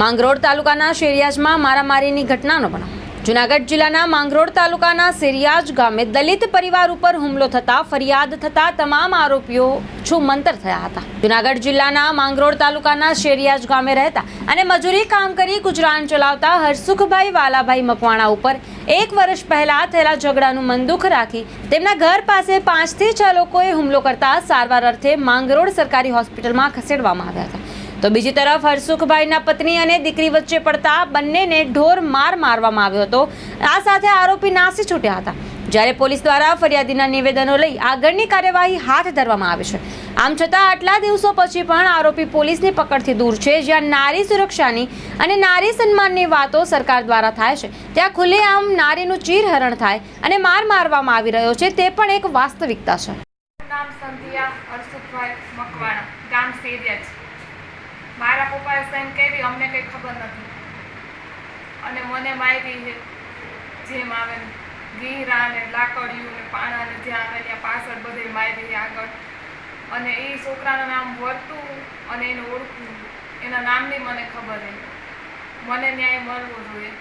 માંગરોળ તાલુકાના શેરિયાજમાં મારામારીની ઘટનાનો બનાવ. જુનાગઢ જિલ્લાના માંગરોળ તાલુકાના શેરિયાજ ગામે દલિત પરિવાર ઉપર હુમલો થતા ફરિયાદ થતા તમામ આરોપીઓ છુમંતર થયા હતા. જુનાગઢ જિલ્લાના માંગરોળ તાલુકાના શેરિયાજ ગામે રહેતા અને મજૂરી કામ કરી ગુજરાન ચલાવતા હરસુખભાઈ વાલાભાઈ મકવાણા ઉપર એક વર્ષ પહેલા થયેલા ઝઘડાનું મનદુખ રાખી તેમના ઘર પાસે પાંચથી છ લોકોએ હુમલો કરતા સારવાર અર્થે માંગરોળ સરકારી હોસ્પિટલમાં ખસેડવામાં આવ્યા હતા. તો બીજી તરફ હરસુખભાઈના પત્ની અને દીકરી વચ્ચે પડતા બંનેને ઢોર માર મારવામાં આવ્યો હતો. આ સાથે આરોપી નાસી છૂટ્યા હતા. જ્યારે પોલીસ દ્વારા ફરિયાદીના નિવેદનો લઈ આગળની કાર્યવાહી હાથ ધરવામાં આવી છે. આમ છતાં આટલા દિવસો પછી પણ આરોપી પોલીસની પકડથી દૂર છે. જ્યાં નારી સુરક્ષાની અને નારી સન્માનની વાતો સરકાર દ્વારા થાય છે. ત્યાં ખુલ્લેઆમ નારીનું ચીરહરણ થાય અને માર મારવામાં આવી રહ્યો છે. તે પણ એક વાસ્તવિકતા છે. નામ સંધ્યા અરસુખભાઈ મકવાણા. ગામ સેરિયા છે. પપ્પાએ સાઈન કરી, અમને કંઈ ખબર નથી. અને મને મારી છે, જેમ આવે ગીરા ને લાકડિયું ને, પાણા ને, જ્યાં આવે ત્યાં પાછળ બધે મારી આગળ. અને એ છોકરાનું નામ વર્તું અને એને ઓળખું. એના નામની મને ખબર છે. મને ન્યાય મળવો જોઈએ.